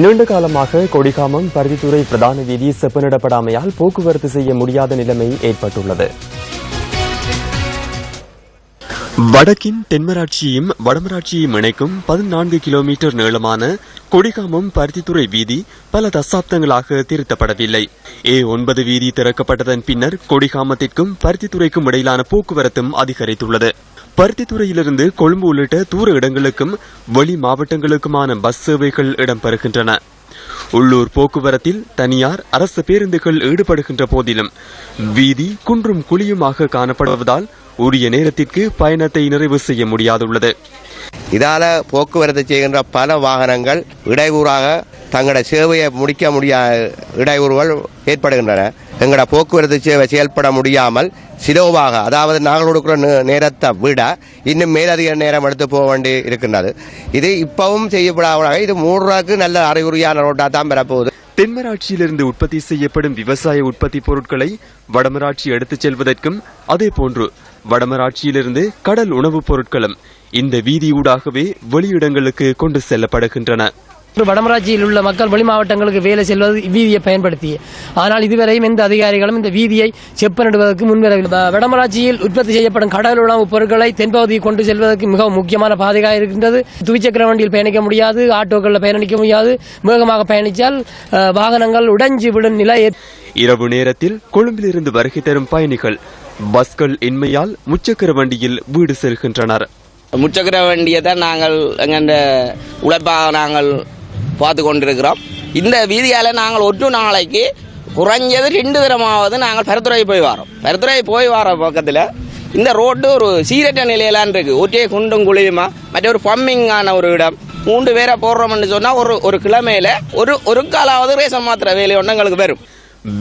நீண்ட காலமாக கொடிகாமம் பருத்தித்துறை பிரதான வீதி செப்பனிடப்படாமையால் போக்குவரத்து செய்ய முடியாத நிலைமை ஏற்பட்டுள்ளது. வடக்கின் தென்மராட்சியையும் வடமராட்சியையும் இணைக்கும் பதினான்கு கிலோமீட்டர் நீளமான கொடிகாமம் பருத்தித்துறை வீதி பல தசாப்தங்களாக திருத்தப்படவில்லை. ஏ ஒன்பது வீதி திறக்கப்பட்டதன் பின்னர் கொடிகாமத்திற்கும் பருத்தித்துறைக்கும் இடையிலான போக்குவரத்தும் அதிகரித்துள்ளது. பருத்தித்துறையிலிருந்து கொழும்பு உள்ளிட்ட தூர இடங்களுக்கும் வெளி மாவட்டங்களுக்குமான பஸ் சேவைகள் இடம்பெறுகின்றன. உள்ளூர் போக்குவரத்தில் தனியார் அரசு பேருந்துகள் ஈடுபடுகின்ற போதிலும் வீதி குன்றும் குழியுமாக காணப்படுவதால் உரிய நேரத்திற்கு பயணத்தை நிறைவு செய்ய முடியாதுள்ளது. இதால போக்குவரத்து செய்கின்ற பல வாகனங்கள் இடையூறாக தங்களோட சேவையை முடிக்க முடியாத இடையூறுகள் ஏற்படுகின்றன. எங்களோட போக்குவரத்து சேவை செயல்பட முடியாமல் சிலோவாக அதாவது நாங்கள் கொடுக்குற நே- நேரத்தை விட இன்னும் மேலதிக நேரம் எடுத்து போக வேண்டி இருக்கின்றது. இது இப்பவும் செய்யப்படாத இது மூன்றாக்கு நல்ல அறிகுறியான ரோட்டாக தான் பெறப்போகுது தென்மராட்சியிலிருந்து உற்பத்தி செய்யப்படும் விவசாய உற்பத்தி பொருட்களை வடமராட்சி எடுத்துச் செல்வதற்கும் அதே போன்று வடமராட்சியிலிருந்து கடல் உணவுப் பொருட்களும் இந்த வீதியூடாகவே வெளியிடங்களுக்கு கொண்டு செல்லப்படுகின்றன. வடமராட்சியில் உள்ள மக்கள் வெளி மாவட்டங்களுக்கு வேலை செல்வது வீதியை பயன்படுத்தி ஆனால் இதுவரையும் எந்த அதிகாரிகளும் இந்த வீதியை செப்பனிடுவதற்கு முன்வரவில்லை. வடமராட்சியில் உற்பத்தி செய்யப்படும் கடல் உணவுப் பொருட்களை தென்பகுதிக்கு கொண்டு செல்வதற்கு மிகவும் முக்கியமான பாதையாக இருக்கின்றது. துவிச்சக்கர வண்டியில் பயணிக்க முடியாது ஆட்டோக்களில் பயணிக்க முடியாது. வேகமாக பயணித்தால் வாகனங்கள் உடைஞ்சு விடும் நிலை இரவு நேரத்தில் கொழும்பிலிருந்து வருகை தரும் பயணிகள் பஸ்கள் இன்மையால் முச்சக்கர வண்டியில் வீடு செல்கின்றனர். முச்சக்கர வண்டியை தான் நாங்கள் எங்கள் உழைப்பாக நாங்கள் பார்த்து கொண்டிருக்கிறோம் இந்த வீதியால் நாங்கள் ஒற்று நாளைக்கு குறைஞ்சது ரெண்டு தரமாவது நாங்கள் பரத்துறை போய் வரோம். பரத்துறை போய் வர பக்கத்தில் இந்த ரோட்டு ஒரு சீரற்ற நிலையிலான் இருக்கு. ஒற்றே குண்டும் குழியுமா மற்ற ஒரு பம்மிங்கான ஒரு இடம். மூன்று பேரை போடுறோம்னு சொன்னால் ஒரு ஒரு கிழமையில ஒரு ஒரு காலாவது ரேசம் மாத்திர வேலை ஒன்று எங்களுக்கு வரும்.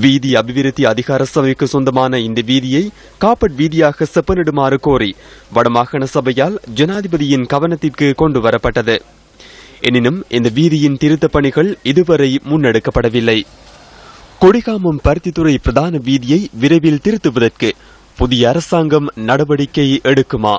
வீதி அபிவிருத்தி அதிகார சபைக்கு சொந்தமான இந்த வீதியை காப்பட் வீதியாக செப்பனிடுமாறு கோரி வடமாகாண சபையால் ஜனாதிபதியின் கவனத்திற்கு கொண்டு வரப்பட்டது. எனினும் இந்த வீதியின் திருத்தப் பணிகள் இதுவரை முன்னெடுக்கப்படவில்லை. கொடிகாமம் பருத்தித்துறை பிரதான வீதியை விரைவில் திருத்துவதற்கு புதிய அரசாங்கம் நடவடிக்கை எடுக்குமா?